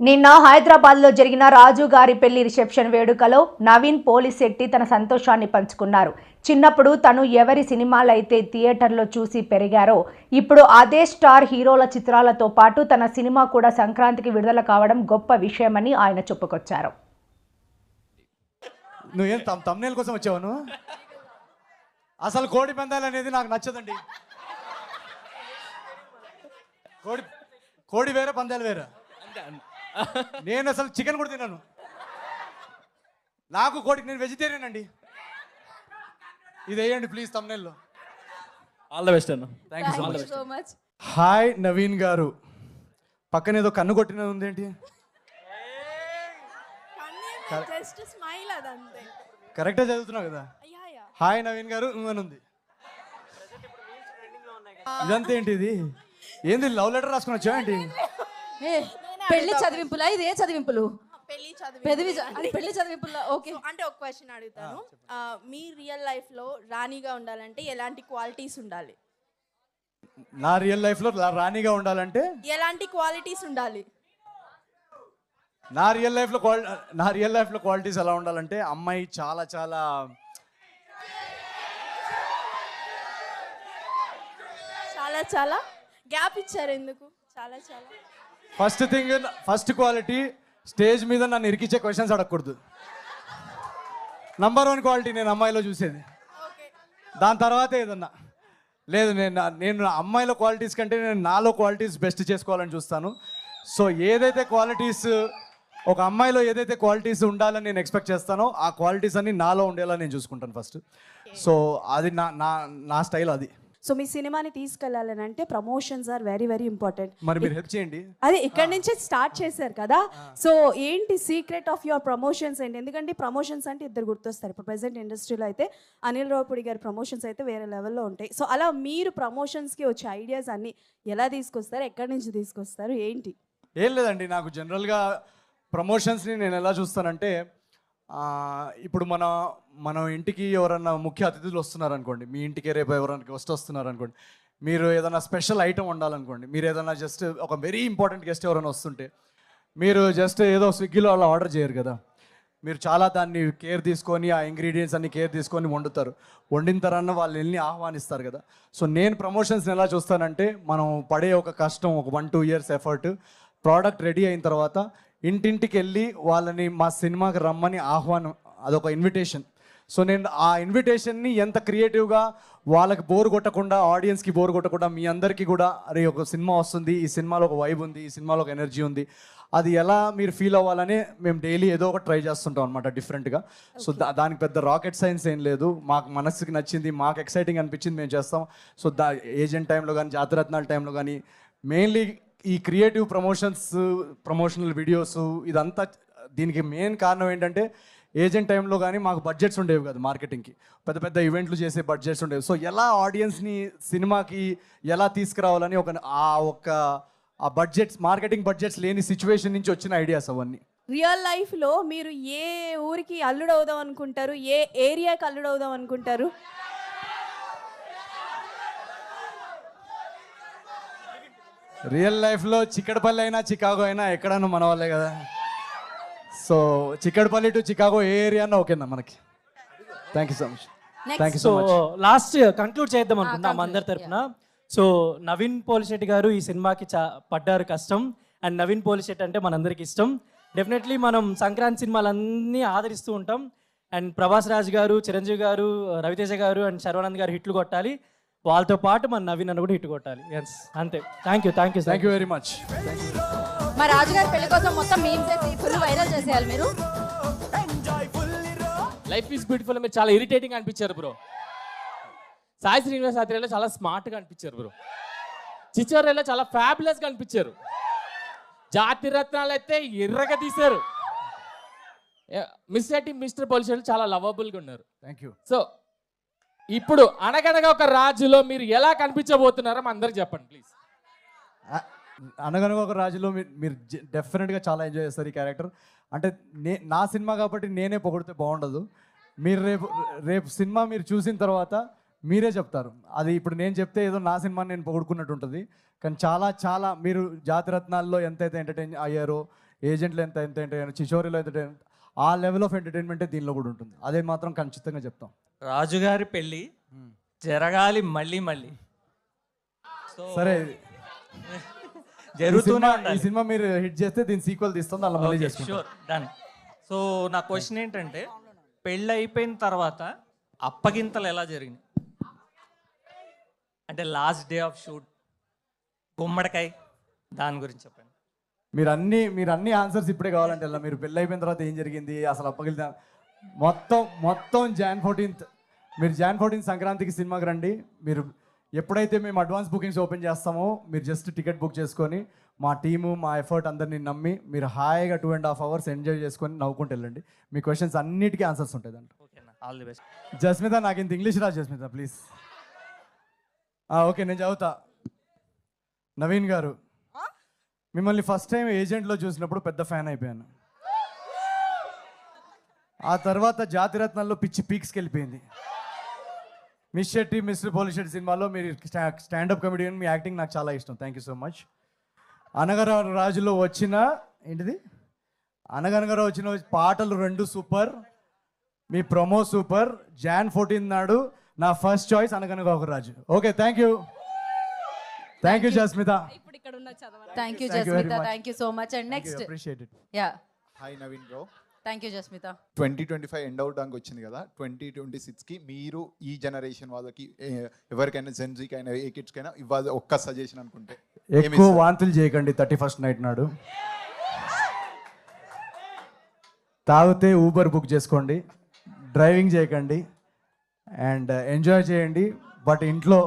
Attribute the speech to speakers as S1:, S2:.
S1: నిన్న హైదరాబాద్లో జరిగిన రాజు గారి పెళ్ళి రిసెప్షన్ వేడుకలో నవీన్ పోలిశెట్టి తన సంతోషాన్ని పంచుకున్నారు. చిన్నప్పుడు తను ఎవరి సినిమాలైతే థియేటర్లో చూసి పెరిగారో ఇప్పుడు అదే స్టార్ హీరోల చిత్రాలతో పాటు తన సినిమా కూడా సంక్రాంతికి విడుదల కావడం గొప్ప విషయమని ఆయన చెప్పుకొచ్చారు.
S2: నువ్వేం తమ్ తమ్నేల్ కోసం వచ్చావు నువ్వు? అసలు కోడి పందాలు అనేది నాకు నచ్చదండి. కోడి కోడి వేరే పందాలు వేరే. నేను అసలు చికెన్ కూడా తిన్నాను నాకు కోడికి నేను వెజిటేరియన్ అండి. ఇది వేయండి ప్లీజ్ తమ్నేల్లో
S3: ఆల్ ద బెస్ట్ అన్న.
S2: Thank you so much
S4: so much
S2: hi Naveen garu. పక్కన ఏదో కన్ను కొట్టినది ఉందేంటి?
S4: జస్ట్ స్మైల్ అదంతే.
S2: కరెక్టే చదువుతున్నావు కదా?
S4: యా యా
S2: హాయ్ నవీన్ గారు. అని ఉంది. ఇదంతా ఏంటి ఇది? ఏంది లవ్ లెటర్ రాసుకుని వచ్చావా ఏంటి?
S5: పెళ్ళి చదివింపులా? ఇది ఏ చదివింపులు
S4: పెళ్ళి చదివి
S5: పెదవి పెళ్ళి చదివింపులా? ఓకే.
S4: అంటే ఒక క్వశ్చన్ అడుగుతాను. మీ రియల్ లైఫ్లో రాణిగా ఉండాలంటే ఎలాంటి క్వాలిటీస్ ఉండాలి?
S2: నా రియల్ లైఫ్లో రా- రాణిగా ఉండాలంటే?
S4: ఎలాంటి క్వాలిటీస్ ఉండాలి?
S2: నా రియల్ లైఫ్లో నా రియల్ లైఫ్లో క్వాలిటీస్ ఎలా ఉండాలంటే అమ్మాయి చాలా చాలా
S4: చాలా చాలా. గ్యాప్ ఇచ్చారు ఎందుకు? చాలా చాలా.
S2: First thing first quality stage మీద నన్ను ఇరికిచ్చే క్వశ్చన్స్ అడగకూడదు. నంబర్ వన్ క్వాలిటీ నేను అమ్మాయిలో చూసేది. దాని తర్వాత ఏదన్నా? లేదు నేను నేను అమ్మాయిల క్వాలిటీస్ కంటే నేను నాలో క్వాలిటీస్ బెస్ట్ చేసుకోవాలని చూస్తాను. సో ఏదైతే క్వాలిటీస్ ఒక అమ్మాయిలో ఏదైతే క్వాలిటీస్ ఉండాలని నేను ఎక్స్పెక్ట్ చేస్తానో ఆ క్వాలిటీస్ అన్ని నాలో ఉండేలా నేను చూసుకుంటాను ఫస్ట్ సో అది నా నా నా స్టైల్ అది.
S6: సో మీ సినిమాని తీసుకెళ్ళాలని అంటే promotions are very very important.
S2: మరి మీరు హెల్ప్ చేయండి.
S6: అదే ఇక్కడ నుంచే స్టార్ట్ చేశారు కదా? సో ఏంటి సీక్రెట్ ఆఫ్ యువర్ ప్రమోషన్స్ ఏంటి? ఎందుకంటే ప్రమోషన్స్ అంటే ఇద్దరు గుర్తొస్తారు. ఇప్పుడు ప్రెసెంట్ ఇండస్ట్రీలో అయితే అనిల్ రావుపూడి గారి ప్రమోషన్స్ అయితే వేరే లెవెల్లో ఉంటాయి. సో అలా మీరు ప్రమోషన్స్కి వచ్చే ఐడియాస్ అన్ని ఎలా తీసుకొస్తారు? ఎక్కడి నుంచి తీసుకొస్తారు? ఏంటి?
S2: ఏం లేదండి. నాకు జనరల్గా ప్రమోషన్స్ని నేను ఎలా చూస్తానంటే ఇప్పుడు మన మన ఇంటికి ఎవరన్నా ముఖ్య అతిథులు వస్తున్నారు అనుకోండి మీ ఇంటికి రేపు ఎవరైనా గెస్ట్ వస్తున్నారనుకోండి మీరు ఏదైనా స్పెషల్ ఐటమ్ వండాలనుకోండి మీరు ఏదైనా జస్ట్ ఒక వెరీ ఇంపార్టెంట్ గెస్ట్ ఎవరైనా వస్తుంటే మీరు జస్ట్ ఏదో స్విగ్గీలో అలా ఆర్డర్ చేయరు కదా. మీరు చాలా దాన్ని కేర్ తీసుకొని ఆ ఇంగ్రీడియంట్స్ అన్ని కేర్ తీసుకొని వండుతారు. వండిన తర్వాత వాళ్ళు వెళ్ళి ఆహ్వానిస్తారు కదా. సో నేను ప్రమోషన్స్ని ఎలా చూస్తానంటే మనం పడే ఒక కష్టం ఒక one two years effort product ready అయిన తర్వాత ఇంటింటికి వెళ్ళి వాళ్ళని మా సినిమాకి రమ్మని ఆహ్వానం అదొక ఇన్విటేషన్ సో నేను ఆ ఇన్విటేషన్ని ఎంత క్రియేటివ్గా వాళ్ళకి బోర్ కొట్టకుండా ఆడియన్స్కి బోర్ కొట్టకుండా మీ అందరికీ కూడా అరే ఒక సినిమా వస్తుంది ఈ సినిమాలో ఒక వైబ్ ఉంది ఈ సినిమాలో ఒక ఎనర్జీ ఉంది. అది ఎలా మీరు ఫీల్ అవ్వాలని మేము డైలీ ఏదో ఒకటి ట్రై చేస్తుంటాం అనమాట డిఫరెంట్గా సో దా దానికి పెద్ద రాకెట్ సైన్స్ ఏం లేదు. మాకు మనసుకి నచ్చింది మాకు ఎక్సైటింగ్ అనిపించింది మేము చేస్తాం. సో దా ఏజెంట్ టైంలో కానీ జాతరత్నాల టైంలో కానీ మెయిన్లీ ఈ క్రియేటివ్ ప్రమోషన్స్ ప్రమోషనల్ వీడియోస్ ఇదంతా దీనికి మెయిన్ కారణం ఏంటంటే ఏజెంట్ టైంలో కానీ మాకు బడ్జెట్స్ ఉండేవి కదా మార్కెటింగ్కి పెద్ద పెద్ద ఈవెంట్లు చేసే బడ్జెట్స్ ఉండేవి. సో ఎలా ఆడియన్స్ని సినిమాకి ఎలా తీసుకురావాలని ఒక ఆ ఒక ఆ బడ్జెట్స్ మార్కెటింగ్ బడ్జెట్స్ లేని సిచ్యువేషన్ నుంచి వచ్చిన ఐడియాస్ అవన్నీ.
S6: రియల్ లైఫ్లో మీరు ఏ ఊరికి అల్లుడవుదాం అనుకుంటారు? ఏ ఏరియాకి అల్లుడవుదాం అనుకుంటారు?
S2: రియల్ లైఫ్లో చిక్కడపల్లి అయినా చికాగో అయినా ఎక్కడన్నా మన వాళ్ళే కదా. సో చిక్కడపల్లి టు చికాగో ఏ ఏరియా అన్నా ఓకేనా మనకి. Thank you so much thank you so much
S3: last conclude చేద్దాం అనుకుంటున్నాం అందరి తరపున. సో నవీన్ పోలిశెట్టి గారు ఈ సినిమాకి చా పడ్డారు కష్టం. అండ్ నవీన్ పోలిశెట్టి అంటే మనందరికి ఇష్టం. డెఫినెట్లీ మనం సంక్రాంతి సినిమాలన్నీ ఆదరిస్తూ ఉంటాం. అండ్ ప్రభాస్ రాజ్ గారు చిరంజీవి గారు రవితేజ గారు అండ్ శర్వానంద్ గారు హిట్లు కొట్టాలి. వాళ్ళతో పాటు మన నవీన్ అన్న కూడా హిట్ కొట్టాలి. ఎస్ అంతే. Thank you thank you
S2: thank you very much
S5: మా రాజుగారి పెళ్ళి కోసం మొత్తం మీమ్స్ ఫుల్ వైరల్ చేసేయాలి మీరు.
S7: లైఫ్ ఈజ్ బ్యూటిఫుల్ మీరు చాలా ఇరిటేటింగ్ అనిపించారు బ్రో సాయి శ్రీనివాస్ ఆత్రేయలో చాలా స్మార్ట్గా అనిపించారు బ్రో చిచ్చోరేలో చాలా ఫ్యాబులస్గా అనిపించారు. జాతి రత్నాలు అయితే ఎర్రగా తీశారు. మిస్ మిస్టర్ పోలీసు చాలా లవబుల్గా ఉన్నారు.
S2: థ్యాంక్ యూ
S7: సో ఇప్పుడు అనగనగా ఒక రాజులో మీరు ఎలా కనిపించబోతున్నారో అందరు అందరికి చెప్పండి ప్లీజ్
S2: అనగనగా ఒక రాజులో మీరు డెఫినెట్గా చాలా ఎంజాయ్ చేస్తారు ఈ క్యారెక్టర్ అంటే నే నా సినిమా కాబట్టి నేనే పొగిడితే బాగుండదు. మీరు రేపు రేపు సినిమా మీరు చూసిన తర్వాత మీరే చెప్తారు. అది ఇప్పుడు నేను చెప్తే ఏదో నా సినిమా నేను పొగుడుకున్నట్టు ఉంటుంది. కానీ చాలా చాలా మీరు జాతిరత్నాల్లో ఎంతైతే ఎంటర్టైన్ అయ్యారో ఏజెంట్లు ఎంత ఎంత ఎంటర్టైన్ చిచోరీలో ఎంటర్టైన్ ఆ లెవెల్ ఆఫ్ ఎంటర్టైన్మెంటే దీనిలో కూడా ఉంటుంది. అదే మాత్రం ఖచ్చితంగా చెప్తాం.
S8: రాజుగారి పెళ్ళి జరగాలి మళ్ళీ మళ్ళీ.
S2: సరే.
S8: జరుగుతూనే
S2: ఈ సినిమా- మీరు హిట్ చేస్తే దీని సీక్వెల్ తీస్తాం దానిలో మళ్ళీ చేసుకుంటాం.
S8: షూర్ డన్ సో నా క్వశ్చన్ ఏంటంటే పెళ్ళి అయిపోయిన తర్వాత అప్పగింతలు ఎలా జరిగినాయి? అంటే లాస్ట్ డే ఆఫ్ షూట్ గుమ్మడికాయ దాని గురించి చెప్పండి.
S2: మీరు అన్ని మీరు అన్ని ఆన్సర్స్ ఇప్పుడే కావాలంటే మీరు పెళ్ళి అయిపోయిన తర్వాత ఏం జరిగింది? అసలు అప్పగిలితే మొత్తం మొత్తం జాన్ ఫోర్టీన్త్ మీరు జాన్ ఫోర్టీన్త్ సంక్రాంతికి సినిమాకి రండి. మీరు ఎప్పుడైతే మేము అడ్వాన్స్ బుకింగ్స్ ఓపెన్ చేస్తామో మీరు జస్ట్ టికెట్ బుక్ చేసుకొని మా టీము మా ఎఫర్ట్ అందరినీ నమ్మి మీరు హాయిగా two and half hours enjoy చేసుకొని నవ్వుకుంటూ వెళ్ళండి. మీ క్వశ్చన్స్ అన్నిటికీ ఆన్సర్స్ ఉంటాయి దాంట్లో
S8: ఓకేనా ఆల్ ది బెస్ట్
S2: జస్మిత నాకు ఇంత ఇంగ్లీష్ రా జస్మిత ప్లీజ్ ఓకే నేను చదువుతా. నవీన్ గారు మిమ్మల్ని ఫస్ట్ టైం ఏజెంట్లో చూసినప్పుడు పెద్ద ఫ్యాన్ అయిపోయాను. ఆ తర్వాత జాతిరత్నాల్లో పిచ్చి పీక్స్కి వెళ్ళిపోయింది. Miss Shetty Mister Polishetty సినిమాలో మీరు స్టా- స్టాండప్ కమెడియన్ మీ యాక్టింగ్ నాకు చాలా ఇష్టం. థ్యాంక్ యూ సో మచ్ అనగర రాజులో వచ్చిన ఏంటిది? అనగనగర వచ్చిన పాటలు రెండు సూపర్ మీ ప్రొమో సూపర్. జాన్ ఫోర్టీన్ నాడు నా first choice Anaganaga Oka Raju. Okay thank you thank you Jasmitha
S5: thank you Jasmitha. Thank you so much and next ya
S9: hi Naveen bro
S5: thank you Jasmitha
S9: twenty twenty five end అవడానికి వచ్చింది కదా. Twenty twenty సిక్స్కి మీరు ఈ generation వాళ్ళకి ఎవరికైనా జెన్జీకైనా ఏ కిడ్స్కైనా ఇవ్వాలి ఒక్క సజెషన్ అనుకుంటే.
S2: ఎక్కువ? వాంతులు చేయకండి థర్టీ ఫస్ట్ నైట్ నాడు. తాగితే ఊబర్ బుక్ చేసుకోండి డ్రైవింగ్ చేయకండి అండ్ ఎంజాయ్ చేయండి బట్ ఇంట్లో